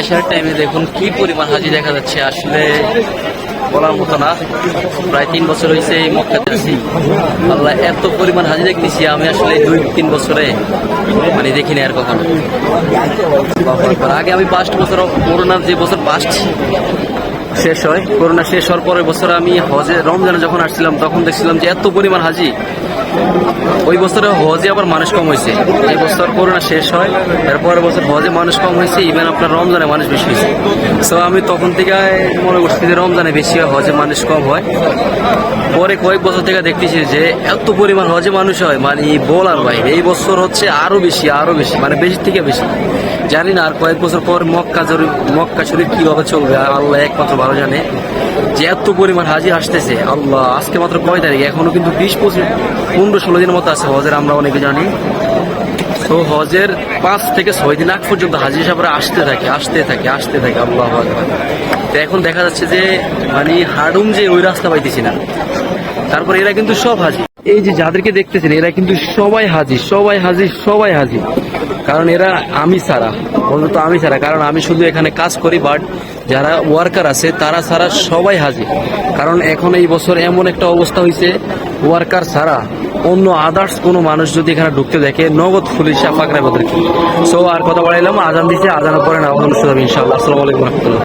এসার টাইমে দেখুন কি পরিমাণ হাজি দেখা যাচ্ছে। আসলে বলার মতো না। প্রায় তিন বছর হয়েছে এই মক্কাতে আসি আল্লাহ এত পরিমাণ হাজি দেখতেছি, আমি আসলে দুই, তিন বছরে মানে দেখিনি আর কখনো। আগে আমি পাঁচ বছর, করোনার যে বছর পাস্ট শেষ হয়। করোনা শেষ হওয়ার পরের বছর আমি হজে, রমজানে যখন আসছিলাম, তখন দেখছিলাম যে এত পরিমাণ হাজি। ওই বছরে হজে আবার মানুষ কম হয়েছে। এই বছর করোনা শেষ হয় এরপরের বছর হজে মানুষ কম হয়েছে ইভেন আপনার রমজানে মানুষ বেশি হয়েছে। সো আমি তখন থেকে মনে করছি যে রমজানে বেশি হয়, হজে মানুষ কম হয়। পরে কয়েক বছর থেকে দেখতেছি যে এত পরিমাণ হজে মানুষ হয় মানে বলার বাইরে। এই বছর হচ্ছে আরও বেশি আরও বেশি মানে বেশি থেকে বেশি। জানি না আর কয়েক বছর পর মক্কা জরুরি মক্কা শরীর কীভাবে চলবে, আল্লাহ একমাত্র ভালো জানে যে এত পরিমাণ হাজি আসতেছে, আল্লাহ, আজকে মাত্র কয় তারিখ? এখনও কিন্তু বিশ, পঁচিশ, পনেরো, ষোলো দিনের মতো আছে হজের, আমরা অনেকে জানি। তো হজের পাঁচ থেকে ছয় দিন আগ পর্যন্ত হাজি সাহেবরা আসতে থাকে আসতে থাকে আসতে থাকে, আল্লাহ তো এখন দেখা যাচ্ছে যে মানে হাডুম যে ওই রাস্তা পাইতেছি না। তারপর এরা কিন্তু সব হাজি। এই যে যাদেরকে দেখতেছেন, এরা কিন্তু সবাই হাজি সবাই হাজি সবাই হাজি। কারণ এরা আমি ছাড়া। তো আমি ছাড়া। কারণ আমি শুধু এখানে কাজ করি বাট যারা ওয়ার্কার আছে, তারা ছাড়া সবাই হাজির। কারণ এখন এই বছর এমন একটা অবস্থা হয়েছে ওয়ার্কার ছাড়া অন্য আদার্স কোনো মানুষ যদি এখানে ঢুকতে দেখে, নগদ পুলিশ পাকড়ায় ওদেরকে সো আর কথা বলাইলাম আজান দিছে, আজানের পরে না অনুষ্ঠান ইনশাল্লাহ আসসালামু আলাইকুম রহমতুল্লাহ।